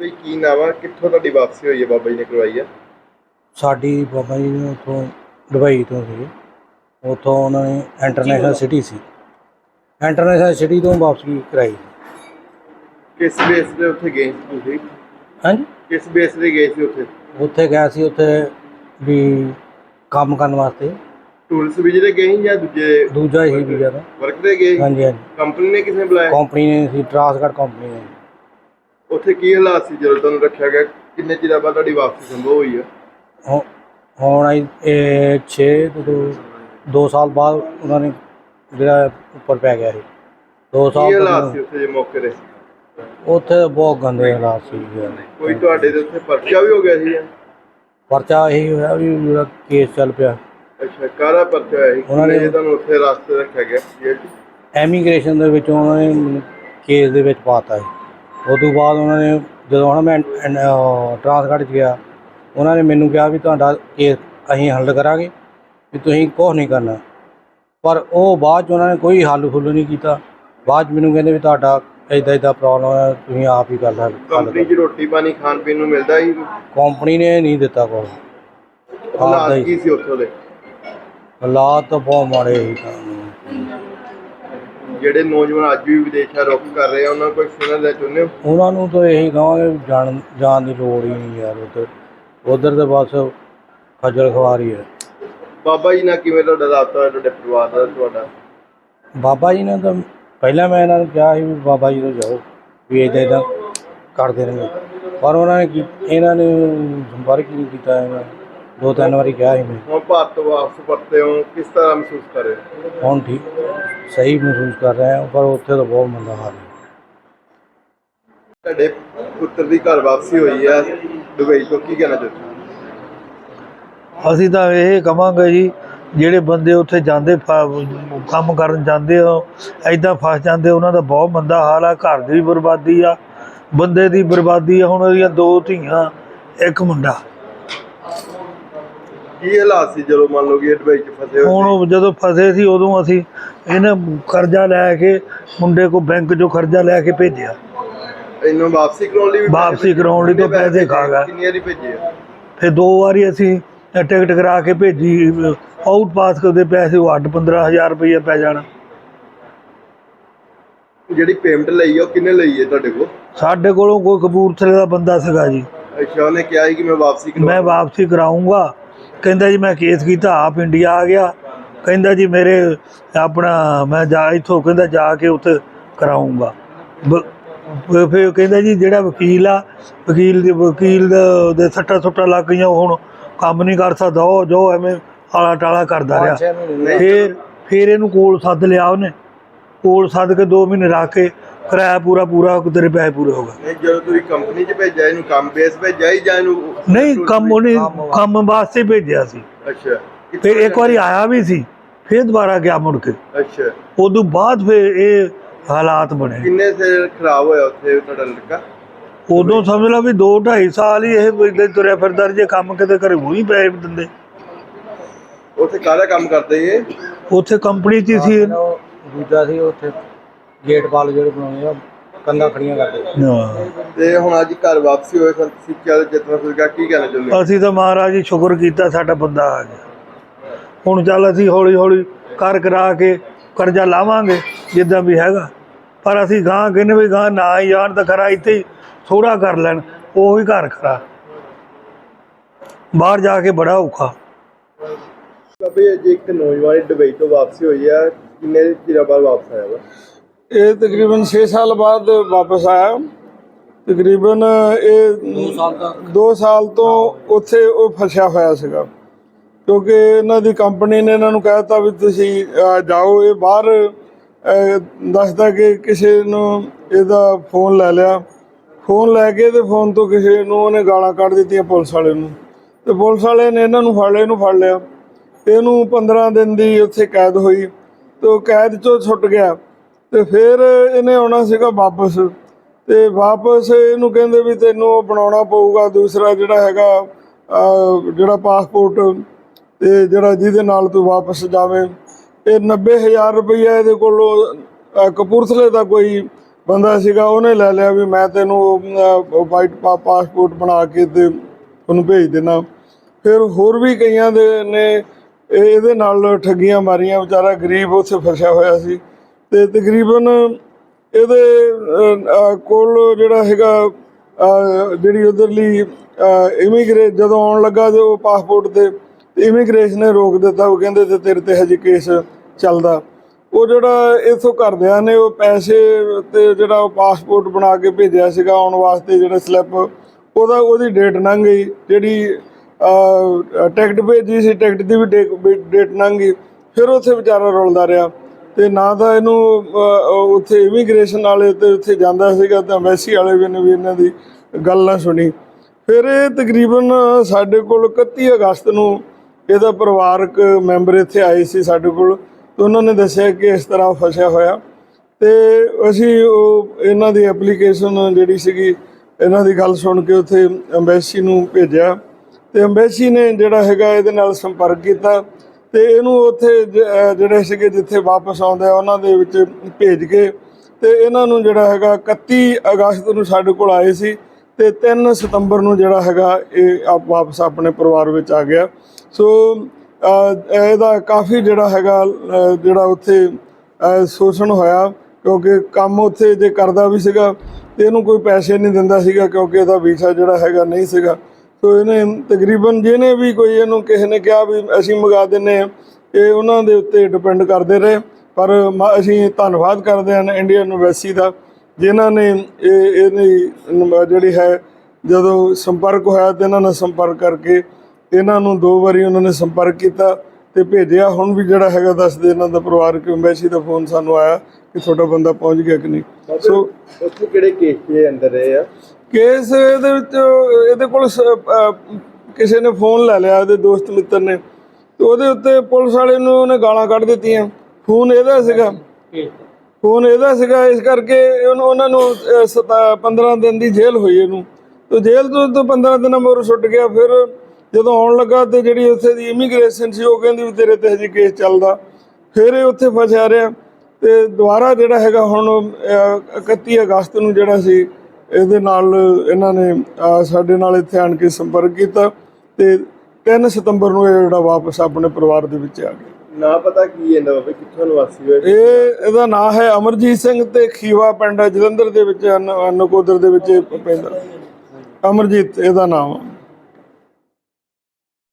ਬਈ ਕੀ ਨਾਮ ਆ? ਕਿੱਥੋਂ ਤੁਹਾਡੀ ਵਾਪਸੀ ਹੋਈ ਹੈ ਬਾਬਾ ਜੀ ਨੇ ਕਰਵਾਈ ਆ? ਸਾਡੀ ਬਾਬਾ ਜੀ ਨੇ ਉੱਥੋਂ ਦੁਬਈ ਤੋਂ ਸੀ ਉੱਥੋਂ ਉਹਨਾਂ ਨੇ ਇੰਟਰਨੈਸ਼ਨਲ ਸਿਟੀ ਸੀ। ਇੰਟਰਨੈਸ਼ਨਲ ਸਿਟੀ ਤੋਂ ਵਾਪਸੀ ਕਰਾਈ। ਕਿਸ ਬੇਸ ਤੇ ਉੱਥੇ ਗਏ ਸੀ ਤੁਸੀਂ? ਹਾਂਜੀ? ਕਿਸ ਬੇਸ ਤੇ ਗਏ ਸੀ ਉੱਥੇ? ਉੱਥੇ ਗਿਆ ਸੀ ਉੱਥੇ ਵੀ ਕੰਮ ਕਰਨ ਵਾਸਤੇ। ਟੂਲਸ ਵੀਜ਼ੇ ਤੇ ਗਏ ਸੀ ਜਾਂ ਦੂਜੇ ਦੂਜਾ ਹੀ ਵੀਜ਼ਾ ਦਾ ਵਰਕ ਤੇ। ਗਏ ਸੀ? ਹਾਂਜੀ ਹਾਂਜੀ। ਕੰਪਨੀ ਨੇ ਕਿਸੇ ਨੇ ਬੁਲਾਇਆ? ਕੰਪਨੀ ਨੇ ਸੀ ਟਰਾਂਸਗਾਰਡ ਕੰਪਨੀ ਨੇ। ਉੱਥੇ ਕੀ ਹਾਲਾਤ ਸੀ ਜਦੋਂ ਤੁਹਾਨੂੰ ਰੱਖਿਆ ਗਿਆ? ਕਿੰਨੇ ਚਿਰ ਬਾਅਦ ਤੁਹਾਡੀ ਵਾਪਸੀ ਸੰਭਵ ਹੋਈ ਆ? ਹੁ- ਹੁਣ ਆਈ ਇਹ 6 ਤੋਂ 2 ਸਾਲ ਬਾਅਦ ਉਹਨਾਂ ਨੇ ਜਿਹੜਾ ਉੱਪਰ ਪੈ ਗਿਆ ਸੀ। 2 ਕੀ ਸਾਲ ਹਾਲਾਤ ਤੋਂ ਸੀ ਉੱਥੇ ਜੇ ਮੌਕੇ ਦੇ ਉੱਥੇ ਬਹੁਤ ਗੰਦੇ ਹਾਲਾਤ ਸੀ ਕੋਈ ਤੁਹਾਡੇ ਦੇ ਉੱਥੇ ਪਰਚਾ ਵੀ ਹੋ ਗਿਆ ਸੀ ਜਾਂ? ਪਰਚਾ ਇਹੀ ਹੋਇਆ ਵੀ ਮੇਰਾ ਕੇਸ ਚੱਲ ਪਿਆ। ਅੱਛਾ ਕਾਹਦਾ ਪਰਚਾ ਹੋਇਆ ਸੀ? ਉਹਨਾਂ ਨੇ- ਕਿੰਨੇ ਤੁਹਾਨੂੰ ਉੱਥੇ ਰਾਸਤੇ ਰੱਖਿਆ ਗਿਆ ਜੇਲ੍ਹ 'ਚ? ਐਮੀਗ੍ਰੇਸ਼ਨ ਦੇ ਵਿੱਚ ਉਹਨਾਂ ਨੇ ਮੈਨੂੰ ਕੇਸ ਦੇ ਵਿੱਚ ਪਾਤਾ ਸੀ। ਉਸ ਤੋਂ ਬਾਅਦ ਉਹਨਾਂ ਨੇ ਜਦੋਂ ਹੁਣ ਮੈਂ ਟ੍ਰਾਂਸਗਾਰਡ 'ਚ ਗਿਆ ਉਹਨਾਂ ਨੇ ਮੈਨੂੰ ਕਿਹਾ ਵੀ ਤੁਹਾਡਾ ਕੇਸ ਅਸੀਂ ਹੱਲ ਕਰਾਂਗੇ ਵੀ ਤੁਸੀਂ ਕੁਛ ਨਹੀਂ ਕਰਨਾ। ਪਰ ਉਹ ਬਾਅਦ 'ਚ ਉਹਨਾਂ ਨੇ ਕੋਈ ਹੱਲ ਫੁੱਲ ਨਹੀਂ ਕੀਤਾ। ਬਾਅਦ 'ਚ ਮੈਨੂੰ ਕਹਿੰਦੇ ਵੀ ਤੁਹਾਡਾ ਇਦਾਂ ਇਦਾਂ ਪ੍ਰੋਬਲਮ ਹੈ ਤੁਸੀਂ ਆਪ ਹੀ ਕਰ ਸਕਦੇ ਕੰਪਨੀ 'ਚ ਰੋਟੀ ਪਾਣੀ ਖਾਣ ਪੀਣ ਨੂੰ ਮਿਲਦਾ ਸੀ ਕੰਪਨੀ ਨੇ ਨਹੀਂ ਦਿੱਤਾ ਆਪਦਾ ਹਾਲਾਤ ਹੀ ਕੀ ਸੀ ਉੱਥੋਂ ਦੇ? ਹਾਲਾਤ ਤਾਂ ਬਹੁਤ ਮਾੜੇ ਸੀ। ਤਾਂ ਜਿਹੜੇ ਨੌਜਵਾਨ ਅੱਜ ਵੀ ਵਿਦੇਸ਼ਾਂ ਰੁੱਖ ਕਰ ਰਹੇ ਆ ਉਹਨਾਂ ਨੂੰ ਕੋਈ ਸੁਣਨ ਦਾ ਹੋ? ਉਹਨਾਂ ਨੂੰ ਤਾਂ ਇਹੀ ਕਹਾਂਗੇ ਜਾਣ ਜਾਣ ਦੀ ਲੋੜ ਹੀ ਨਹੀਂ ਯਾਰ ਉਧਰ ਉਧਰ ਤੇ ਬਸ ਖੱਜਲ ਖਵਾਰੀ ਹੈ। ਬਾਬਾ ਜੀ ਨਾਲ ਕਿਵੇਂ ਤੁਹਾਡਾ ਰਾਬਤਾ ਹੋਇਆ ਤੁਹਾਡੇ ਪਰਿਵਾਰ ਦਾ ਤੁਹਾਡਾ? ਬਾਬਾ ਜੀ ਨੇ ਤਾਂ ਪਹਿਲਾਂ ਮੈਂ ਇਹਨਾਂ ਨੂੰ ਕਿਹਾ ਸੀ ਵੀ ਬਾਬਾ ਜੀ ਤੋਂ ਜਾਓ ਵੀ ਇਦਾਂ ਇਦਾਂ ਕਰਦੇ ਨੇ ਪਰ ਉਹਨਾਂ ਨੇ ਕੀ- ਇਹਨਾਂ ਨੇ ਸੰਪਰਕ ਹੀ ਨਹੀਂ ਕੀਤਾ ਇਹਨਾਂ ਦੋ ਤਿੰਨ ਵਾਰੀ ਕਿਹਾ ਸੀ ਮੈਂ। ਹੁਣ ਭਾਰਤ ਵਾਪਸ ਪਰਤੇ ਹੋ ਕਿਸ ਤਰ੍ਹਾਂ ਮਹਿਸੂਸ ਕਰ ਰਹੇ ਹੋ? ਹੁਣ ਠੀਕ ਸਹੀ ਮਹਿਸੂਸ ਕਰ ਰਹੇ ਹਾਂ ਪਰ ਉੱਥੇ ਤਾਂ ਬਹੁਤ ਮੰਦਾ ਹਾਲ ਹੈ। ਤੁਹਾਡੇ ਪੁੱਤਰ ਦੀ ਘਰ ਵਾਪਸੀ ਹੋਈ ਆ ਦੁਬਈ ਤੋਂ ਕੀ ਕਹਿਣਾ ਚਾਹੁੰਦੇ ਹੋ? ਅਸੀਂ ਤਾਂ ਇਹ ਕਵਾਂਗੇ ਜੀ ਜਿਹੜੇ ਬੰਦੇ ਉੱਥੇ ਜਾਂਦੇ ਫ- ਕੰਮ ਕਰਨ ਜਾਂਦੇ ਆ ਐਦਾਂ ਫਸ ਜਾਂਦੇ ਉਹਨਾਂ ਦਾ ਬਹੁਤ ਮੰਦਾ ਹਾਲ ਆ ਘਰ ਦੀ ਵੀ ਬਰਬਾਦੀ ਆ ਬੰਦੇ ਦੀ ਬਰਬਾਦੀ ਆ ਹੁਣ ਉਹਦੀਆਂ ਦੋ ਧੀਆਂ ਇੱਕ ਮੁੰਡਾ। ਕੀ ਹਾਲਾਤ ਸੀ ਜਦੋਂ ਮੰਨ ਲਓ ਕਿ ਦੁਬਈ 'ਚ ਫਸੇ ਹੁਣ ਹੋਏ ਉਹ ਜਦੋਂ ਫਸੇ ਸੀ ਉਦੋਂ ਅਸੀਂ ਇਹਨੇ ਕਰਜ਼ਾ ਲੈ ਕੇ ਮੁੰਡੇ ਕੋ ਬੈਂਕ 'ਚੋਂ ਕਰਜ਼ਾ ਲੈ ਕੇ ਭੇਜਿਆ। ਇਹਨੂੰ ਵਾਪਸੀ ਕਰਾਉਣ ਲਈ ਵੀ ਪੈਸੇ ਵਾਪਸੀ ਕਰਾਉਣ ਲਈ ਤਾਂ ਪੈਸੇ ਖਾ ਗਿਆ। ਕਿੰਨੀ ਵਾਰੀ ਭੇਜੇ ਆ? ਫਿਰ ਦੋ ਵਾਰੀ ਅਸੀਂ ਟਿਕਟ ਕਰਾ ਕੇ ਭੇਜੀ ਆਊਟ ਪਾਸ ਕਰਦੇ ਪੈਸੇ ਉਹ 8 15000 ਰੁਪਏ ਪੈ ਜਾਣਾ। ਜਿਹੜੀ ਪੇਮੈਂਟ ਲਈ ਆ ਉਹ ਕਿੰਨੇ ਲਈ ਹੈ ਤੁਹਾਡੇ ਕੋਲ? ਸਾਡੇ ਕੋਲੋਂ ਕੋਈ ਕਪੂਰਥਲੇ ਦਾ ਬੰਦਾ ਸੀਗਾ ਜੀ। ਅੱਛਾ ਉਹਨੇ ਕਿਹਾ ਸੀ ਕਿ ਮੈਂ ਵਾਪਸੀ ਕਰਾਉਂ ਮੈਂ ਵਾਪਸੀ ਕਰਾਉਂਗਾ ਕਹਿੰਦਾ ਜੀ ਮੈਂ ਕੇਸ ਕੀਤਾ ਆਪ ਇੰਡੀਆ ਆ ਗਿਆ। ਕਹਿੰਦਾ ਜੀ ਮੇਰੇ ਆਪਣਾ ਮੈਂ ਜਾ ਇੱਥੋਂ ਕਹਿੰਦਾ ਜਾ ਕੇ ਉੱਥੇ ਕਰਾਉਂਗਾ। ਫਿਰ ਕਹਿੰਦਾ ਜੀ ਜਿਹੜਾ ਵਕੀਲ ਆ ਵਕੀਲ ਦੇ ਵਕੀਲ ਦਾ- ਸੱਟਾ ਸੁੱਟਾਂ ਲੱਗ ਗਈਆਂ ਹੁਣ ਕੰਮ ਨਹੀਂ ਕਰ ਸਕਦਾ ਉਹ ਜੋ ਐਵੇਂ ਆਲਾ ਟਾਲਾ ਕਰਦਾ ਰਿਹਾ। ਫਿਰ ਫਿਰ ਇਹਨੂੰ ਕੋਲ ਸੱਦ ਲਿਆ ਉਹਨੇ। ਕੋਲ ਸੱਦ ਕੇ 2 ਮਹੀਨੇ ਰੱਖ ਕੇ ਕਿਰਾਇਆ ਪੂਰਾ ਪੂਰਾ ਤੇਰੇ ਪੈਸੇ ਪੂਰੇ ਹੋ ਗਏ। ਨਹੀਂ ਜਦੋਂ ਤੁਸੀਂ ਕੰਪਨੀ 'ਚ ਭੇਜਿਆ ਇਹਨੂੰ ਕੰਮ ਬੇਸ ਭੇਜਿਆ ਹੀ ਜਾਂ ਇਹਨੂੰ ਨਹੀਂ ਕੰਮ ਉਹਨੇ ਕੰਮ ਵਾਸਤੇ। ਭੇਜਿਆ ਸੀ। ਅੱਛਾ। ਫਿਰ ਇੱਕ ਵਾਰੀ ਆਇਆ ਵੀ ਸੀ ਫਿਰ ਦੁਬਾਰਾ ਗਿਆ ਮੁੜ ਕੇ। ਅੱਛਾ। ਉਦੋਂ ਬਾਅਦ ਫਿਰ ਇਹ ਹਾਲਾਤ ਬਣੇ। ਕਿੰਨੇ ਸਿਰ ਖਰਾਬ ਹੋਇਆ ਉੱਥੇ ਤੁਹਾਡਾ ਲੜਕਾ? ਉਦੋਂ ਸਮਝ ਲਾ ਵੀ 2 2.5 ਸਾਲ ਹੀ ਇਹ ਇਦਾਂ ਤੁਰਿਆ ਫਿਰਦਾ ਰਿਹਾ, ਜੇ ਕੰਮ ਕਿਤੇ ਘਰੇ ਉਹੀ ਪੈ ਦਿੰਦੇ ਉੱਥੇ ਕਾਹਦਾ ਕੰਮ ਕਰਦੇ ਇਹ? ਉੱਥੇ ਕੰਪਨੀ 'ਚ ਸੀ। ਦੂਜਾ ਸੀ ਉੱਥੇ ਗੇਟ ਪਾਲ ਜਿਹੜੇ ਬਣਾਉਣੇ ਆ ਕੰਧਾਂ ਖੜੀਆਂ ਕਰਦੇ ਹਾਂ। ਤੇ ਹੁਣ ਅੱਜ ਘਰ ਵਾਪਸੀ ਹੋਏ ਸਨ ਸਿੱਖਿਆ ਦੇ ਜਿਤਨਾ ਫਿਰ ਕੀ ਕਹਿਣਾ ਚਾਹੁੰਦੇ ਹੋ? ਅਸੀਂ ਤਾਂ ਮਹਾਰਾਜ ਜੀ ਸ਼ੁਕਰ ਕੀਤਾ ਸਾਡਾ ਬੰਦਾ ਆ ਗਿਆ। ਹੁਣ ਚੱਲ ਅਸੀਂ ਹੌਲੀ ਹੌਲੀ ਕਰ ਕਰਾ ਕੇ ਕਰਜ਼ਾ ਲਾਵਾਂਗੇ ਜਿੱਦਾਂ ਵੀ ਹੈਗਾ। ਪਰ ਅਸੀਂ ਗਾਂ ਕਹਿੰਦੇ ਵੀ ਗਾਂ ਨਾ ਹੀ ਜਾਣ ਤਾਂ ਖਰਾ ਇੱਥੇ ਹੀ ਥੋੜਾ ਕਰ ਲੈਣ ਉਹੀ ਘਰ ਖਰਾ। ਬਾਹਰ ਜਾ ਕੇ ਬੜਾ ਔਖਾ। ਬਾਬੇ ਅੱਜ ਇੱਕ ਨੌਜਵਾਨ ਦੁਬਈ ਤੋਂ ਵਾਪਸੀ ਹੋਈ ਆ ਕਿੰਨੇ ਚਿਰ ਬਾਅਦ ਵਾਪਸ ਆਇਆ ਵਾ? ਇਹ ਤਕਰੀਬਨ 6 ਸਾਲ ਬਾਅਦ ਵਾਪਸ ਆਇਆ। ਤਕਰੀਬਨ ਇਹ 2 ਸਾਲ ਤੱਕ। 2 ਸਾਲ ਤੋਂ ਉੱਥੇ ਉਹ ਫਸਿਆ ਹੋਇਆ ਸੀਗਾ। ਕਿਉਂਕਿ ਇਹਨਾਂ ਦੀ ਕੰਪਨੀ ਨੇ ਇਹਨਾਂ ਨੂੰ ਕਹਿਤਾ ਵੀ ਤੁਸੀਂ ਜਾਓ ਇਹ ਬਾਹਰ ਦੱਸਦਾ ਕਿ ਕਿਸੇ ਨੂੰ ਇਹਦਾ ਫੋਨ ਲੈ ਲਿਆ। ਫੋਨ ਲੈ ਕੇ ਤੇ ਫੋਨ ਤੋਂ ਕਿਸੇ ਨੂੰ ਉਹਨੇ ਗਾਲਾਂ ਕੱਢ ਦਿੱਤੀਆਂ ਪੁਲਿਸ ਵਾਲੇ ਨੂੰ। ਤੇ ਪੁਲਿਸ ਵਾਲੇ ਨੇ ਇਹਨਾਂ ਨੂੰ ਫੜ ਲਿਆ ਇਹਨੂੰ ਫੜ ਲਿਆ। ਇਹਨੂੰ 15 ਦਿਨ ਦੀ ਉੱਥੇ ਕੈਦ ਹੋਈ। ਤੇ ਉਹ ਕੈਦ ਚੋਂ ਛੁੱਟ ਗਿਆ। ਤੇ ਫਿਰ ਇਹਨੇ ਆਉਣਾ ਸੀਗਾ ਵਾਪਸ ਤੇ ਵਾਪਸ ਇਹਨੂੰ ਕਹਿੰਦੇ ਵੀ ਤੈਨੂੰ ਉਹ ਬਣਾਉਣਾ ਪਊਗਾ ਦੂਸਰਾ ਜਿਹੜਾ ਹੈਗਾ ਜਿਹੜਾ ਪਾਸਪੋਰਟ ਤੇ ਜਿਹੜਾ ਜਿਹਦੇ ਨਾਲ ਤੂੰ ਵਾਪਸ ਜਾਵੇਂ। ਇਹ 90000 ਰੁਪਈਆ ਇਹਦੇ ਕੋਲੋਂ ਕਪੂਰਥਲੇ ਦਾ ਕੋਈ ਬੰਦਾ ਸੀਗਾ, ਉਹਨੇ ਲੈ ਲਿਆ ਵੀ ਮੈਂ ਤੈਨੂੰ ਵਾਈਟ ਪਾਸਪੋਰਟ ਬਣਾ ਕੇ ਤੇ ਉਹਨੂੰ ਭੇਜ ਦੇਣਾ। ਫਿਰ ਹੋਰ ਵੀ ਕਈਆਂ ਦੇ ਨੇ ਇਹਦੇ ਨਾਲ ਠੱਗੀਆਂ ਮਾਰੀਆਂ, ਵਿਚਾਰਾ ਗਰੀਬ ਉੱਥੇ ਫਸਿਆ ਹੋਇਆ ਸੀ। ਤੇ ਤਕਰੀਬਨ ਇਹਦੇ ਕੋਲ ਜਿਹੜਾ ਹੈਗਾ ਜਿਹੜੀ ਉਧਰਲੀ ਇਮੀਗ੍ਰੇਟ ਜਦੋਂ ਆਉਣ ਲੱਗਾ ਤੇ ਉਹ ਪਾਸਪੋਰਟ ਤੇ ਇਮੀਗ੍ਰੇਸ਼ਨ ਨੇ ਰੋਕ ਦਿੱਤਾ। ਉਹ ਕਹਿੰਦੇ ਤੇ ਤੇਰੇ ਤੇ ਹਜੇ ਕੇਸ ਚੱਲਦਾ। ਉਹ ਜਿਹੜਾ ਇਥੋਂ ਘਰਦਿਆਂ ਨੇ ਉਹ ਪੈਸੇ ਤੇ ਜਿਹੜਾ ਉਹ ਪਾਸਪੋਰਟ ਬਣਾ ਕੇ ਭੇਜਿਆ ਸੀਗਾ ਆਉਣ ਵਾਸਤੇ ਜਿਹੜਾ ਸਲਿੱਪ ਉਹਦਾ ਉਹਦੀ ਡੇਟ ਲੰਘ ਗਈ। ਜਿਹੜੀ ਟਿਕਟ ਭੇਜੀ ਸੀ, ਟਿਕਟ ਦੀ ਵੀ ਡੇਟ ਲੰਘ ਗਈ। ਫਿਰ ਉੱਥੇ ਵਿਚਾਰਾ ਰੁਲਦਾ ਰਿਹਾ। ਤੇ ਨਾ ਤਾਂ ਇਹਨੂੰ ਅਹ, ਉੱਥੇ ਇਮੀਗ੍ਰੇਸ਼ਨ ਵਾਲੇ ਤੇ ਉੱਥੇ ਜਾਂਦਾ ਸੀਗਾ ਤਾਂ ਐਮਬੈਸੀ ਵਾਲੇ ਵੀ ਨੇ ਵੀ ਇਹਨਾਂ ਦੀ ਗੱਲ ਨਾ ਸੁਣੀ। ਫਿਰ ਇਹ ਤਕਰੀਬਨ ਸਾਡੇ ਕੋਲ 31 ਅਗਸਤ ਨੂੰ ਇਹਦਾ ਪਰਿਵਾਰਕ ਮੈਂਬਰ ਇੱਥੇ ਆਏ ਸੀ ਸਾਡੇ ਕੋਲ ਤੇ ਉਹਨਾਂ ਨੇ ਦੱਸਿਆ ਕਿ ਇਸ ਤਰ੍ਹਾਂ ਫਸਿਆ ਹੋਇਆ। ਤੇ ਅਸੀਂ ਉਹ ਇਹਨਾਂ ਦੀ ਐਪਲੀਕੇਸ਼ਨ ਜਿਹੜੀ ਸੀਗੀ ਇਹਨਾਂ ਦੀ ਗੱਲ ਸੁਣ ਕੇ ਉੱਥੇ ਐਮਬੈਸੀ ਨੂੰ ਭੇਜਿਆ। ਤੇ ਐਮਬੈਸੀ ਨੇ ਜਿਹੜਾ ਹੈਗਾ ਇਹਦੇ ਨਾਲ ਸੰਪਰਕ ਕੀਤਾ। ਤੇ ਇਹਨੂੰ ਉੱਥੇ ਜ- ਜਿਹੜੇ ਸੀਗੇ ਜਿੱਥੇ ਵਾਪਸ ਆਉਂਦੇ ਆ ਉਹਨਾਂ ਦੇ ਵਿੱਚ ਭੇਜ ਕੇ ਤੇ ਇਹਨਾਂ ਨੂੰ ਜਿਹੜਾ ਹੈਗਾ 31 ਅਗਸਤ ਨੂੰ ਸਾਡੇ ਕੋਲ ਆਏ ਸੀ ਤੇ 3 ਸਤੰਬਰ ਨੂੰ ਜਿਹੜਾ ਹੈਗਾ ਇਹ ਆਪ ਵਾਪਸ ਆਪਣੇ ਪਰਿਵਾਰ ਵਿੱਚ ਆ ਗਿਆ। ਸੋ ਇਹਦਾ ਕਾਫੀ ਜਿਹੜਾ ਹੈਗਾ ਜਿਹੜਾ ਉੱਥੇ ਸ਼ੋਸ਼ਣ ਹੋਇਆ ਕਿਉਂਕਿ ਕੰਮ ਉੱਥੇ ਜੇ ਕਰਦਾ ਵੀ ਸੀਗਾ ਤੇ ਇਹਨੂੰ ਕੋਈ ਪੈਸੇ ਨਹੀਂ ਦਿੰਦਾ ਸੀਗਾ ਕਿਉਂਕਿ ਇਹਦਾ ਵੀਜ਼ਾ ਜਿਹੜਾ ਹੈਗਾ ਨਹੀਂ ਸੀਗਾ। ਸੋ ਇਹਨੇ ਤਕਰੀਬਨ ਜਿਹਨੇ ਵੀ ਕੋਈ ਇਹਨੂੰ ਕਿਸੇ ਨੇ ਕਿਹਾ ਵੀ ਅਸੀਂ ਮੰਗਾ ਦਿੰਨੇ ਆ ਇਹ ਉਹਨਾਂ ਦੇ ਉੱਤੇ ਡਿਪੈਂਡ ਕਰਦੇ ਰਹੇ। ਪਰ ਅਸੀਂ ਧੰਨਵਾਦ ਕਰਦੇ ਹਾਂ ਇੰਡੀਅਨ ਐਮਬੈਸੀ ਦਾ ਜਿਨ੍ਹਾਂ ਨੇ ਇਹ ਇਹਦੀ ਜਿਹੜੀ ਹੈ ਜਦੋਂ ਸੰਪਰਕ ਹੋਇਆ ਤੇ ਇਹਨਾਂ ਨਾਲ ਸੰਪਰਕ ਕਰਕੇ ਇਹਨਾਂ ਨੂੰ ਦੋ ਵਾਰੀ ਉਹਨਾਂ ਨੇ ਸੰਪਰਕ ਕੀਤਾ ਤੇ ਭੇਜਿਆ। ਹੁਣ ਵੀ ਜਿਹੜਾ ਹੈਗਾ ਦੱਸਦੇ ਇਹਨਾਂ ਦਾ ਪਰਿਵਾਰਕ ਐਮਬੈਸੀ ਦਾ ਫੋਨ ਸਾਨੂੰ ਆਇਆ ਕਿ ਤੁਹਾਡਾ ਬੰਦਾ ਪਹੁੰਚ ਗਿਆ ਕਿ ਨਹੀਂ। ਸੋ ਉੱਥੇ ਕਿਹੜੇ ਕੇਸ ਦੇ ਅੰਦਰ ਰਹੇ ਆ? ਕੇਸ ਇਹਦੇ ਵਿੱਚ ਇਹਦੇ ਕੋਲ ਸ- ਕਿਸੇ ਨੇ ਫੋਨ ਲੈ ਲਿਆ ਉਹਦੇ ਦੋਸਤ ਮਿੱਤਰ ਨੇ। ਤੇ ਉਹਦੇ ਉੱਤੇ ਪੁਲਿਸ ਵਾਲੇ ਨੂੰ ਉਹਨੇ ਗਾਲਾਂ ਕੱਢ ਦਿੱਤੀਆਂ। ਫੋਨ ਇਹਦਾ ਸੀਗਾ। ਫੋਨ ਇਹਦਾ ਸੀਗਾ ਇਸ ਕਰਕੇ ਉਹਨੂੰ ਉਹਨਾਂ ਨੂੰ ਸਤਾ- 15 ਦਿਨ ਦੀ ਜੇਲ੍ਹ ਹੋਈ ਇਹਨੂੰ। ਤੇ ਜੇਲ੍ਹ ਤੋਂ ਤੋਂ 15 ਦਿਨਾਂ ਮਗਰੋਂ ਛੁੱਟ ਗਿਆ। ਫਿਰ ਜਦੋਂ ਆਉਣ ਲੱਗਾ ਤੇ ਜਿਹੜੀ ਉੱਥੇ ਦੀ ਇਮੀਗ੍ਰੇਸ਼ਨ ਸੀ ਉਹ ਕਹਿੰਦੀ ਵੀ ਤੇਰੇ ਤੇ ਹਜੇ ਕੇਸ ਚੱਲਦਾ। ਫਿਰ ਇਹ ਉੱਥੇ ਫਸਿਆ ਰਿਹਾ। ਤੇ ਦੁਬਾਰਾ ਜਿਹੜਾ ਹੈਗਾ ਹੁਣ ਅਹ, 31 ਅਗਸਤ ਨੂੰ ਜਿਹੜਾ ਸੀ ਇਹਦੇ ਨਾਲ ਇਹਨਾਂ ਨੇ ਸਾਡੇ ਨਾਲ ਇੱਥੇ ਆਣ ਕੇ ਸੰਪਰਕ ਕੀਤਾ ਤੇ 3 ਸਤੰਬਰ ਨੂੰ ਇਹ ਜਿਹੜਾ ਵਾਪਸ ਆਪਣੇ ਪਰਿਵਾਰ ਦੇ ਵਿੱਚ ਆ ਗਿਆ ਨਾ ਪਤਾ ਕੀ ਇਹਦਾ ਬਾਬੇ ਕਿੱਥੋਂ ਨਿਵਾਸੀ ਹੋਏ ਇਹ ਇਹਦਾ ਨਾਮ ਹੈ ਅਮਰਜੀਤ ਸਿੰਘ ਤੇ ਖੀਵਾ ਪਿੰਡ ਹੈ, ਜਲੰਧਰ ਦੇ ਵਿੱਚ ਅਨ- ਨਕੋਦਰ ਦੇ ਵਿੱਚ ਪੈਂਦਾ ਅਮਰਜੀਤ ਇਹਦਾ ਨਾਮ